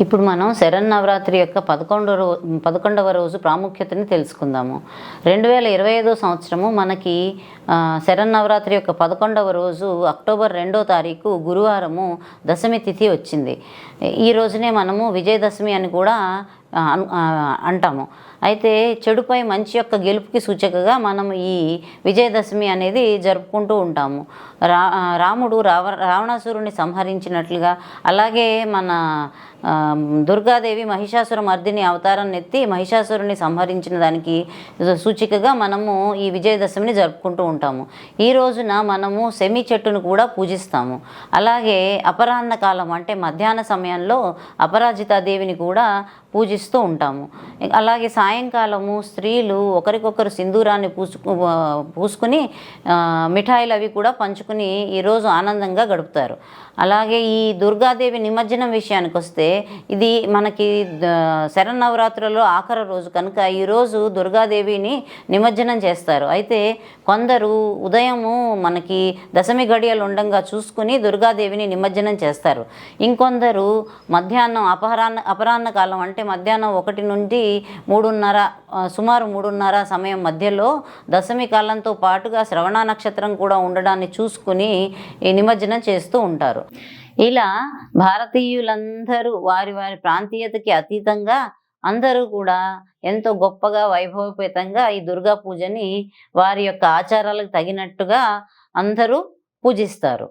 ఇప్పుడు మనం శరన్నవరాత్రి యొక్క పదకొండవ రో పదకొండవ రోజు ప్రాముఖ్యతని తెలుసుకుందాము. రెండు వేల ఇరవై ఐదో సంవత్సరము మనకి శరణ్ శరన్నవరాత్రి యొక్క పదకొండవ రోజు అక్టోబర్ రెండో తారీఖు గురువారము దశమి తిథి వచ్చింది. ఈ రోజునే మనము విజయదశమి అని కూడా అంటాము. అయితే చెడుపై మంచి యొక్క గెలుపుకి సూచకగా మనం ఈ విజయదశమి అనేది జరుపుకుంటూ ఉంటాము. రా రాముడు రావ రావణాసురుని సంహరించినట్లుగా అలాగే మన దుర్గాదేవి మహిషాసుర మర్దిని అవతారాన్ని ఎత్తి మహిషాసురుని సంహరించిన దానికి సూచికగా మనము ఈ విజయదశమిని జరుపుకుంటూ ఉంటాము. ఈ రోజున మనము సెమి చెట్టును కూడా పూజిస్తాము. అలాగే అపరాహ్న కాలం అంటే మధ్యాహ్న సమయంలో అపరాజితాదేవిని కూడా పూజిస్తూ ఉంటాము. అలాగే సాయంకాలము స్త్రీలు ఒకరికొకరు సింధూరాన్ని పూసుకు పూసుకుని మిఠాయిలు అవి కూడా పంచుకుని ఈరోజు ఆనందంగా గడుపుతారు. అలాగే ఈ దుర్గాదేవి నిమజ్జనం విషయానికి వస్తే ఇది మనకి శరన్నవరాత్రులలో ఆఖరి రోజు. కనుక ఈరోజు దుర్గాదేవిని నిమజ్జనం చేస్తారు. అయితే కొందరు ఉదయము మనకి దశమి గడియలు ఉండంగా చూసుకుని దుర్గాదేవిని నిమజ్జనం చేస్తారు. ఇంకొందరు మధ్యాహ్నం అపహరాన్న అపరాహ్న కాలం అంటే మధ్యాహ్నం ఒకటి నుండి మూడున్నర సుమారు మూడున్నర సమయం మధ్యలో దశమి కాలంతో పాటుగా శ్రవణ నక్షత్రం కూడా ఉండడాన్ని చూసుకుని ఈ నిమజ్జనం చేస్తూ ఉంటారు. ఇలా భారతీయులందరూ వారి వారి ప్రాంతీయతకి అతీతంగా అందరూ కూడా ఎంతో గొప్పగా వైభవపేతంగా ఈ దుర్గా పూజని వారి యొక్క ఆచారాలకు తగినట్టుగా అందరూ పూజిస్తారు.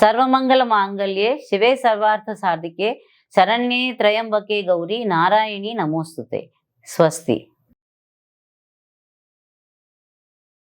సర్వమంగళ మాంగళ్యే శివే సర్వార్థ సాధికే ಶರಣ್ಯೇ ತ್ರಯಂಬಕೆ ಗೌರಿ ನಾರಾಯಣಿ ನಮೋಸ್ತುತೆ. ಸ್ವಸ್ತಿ.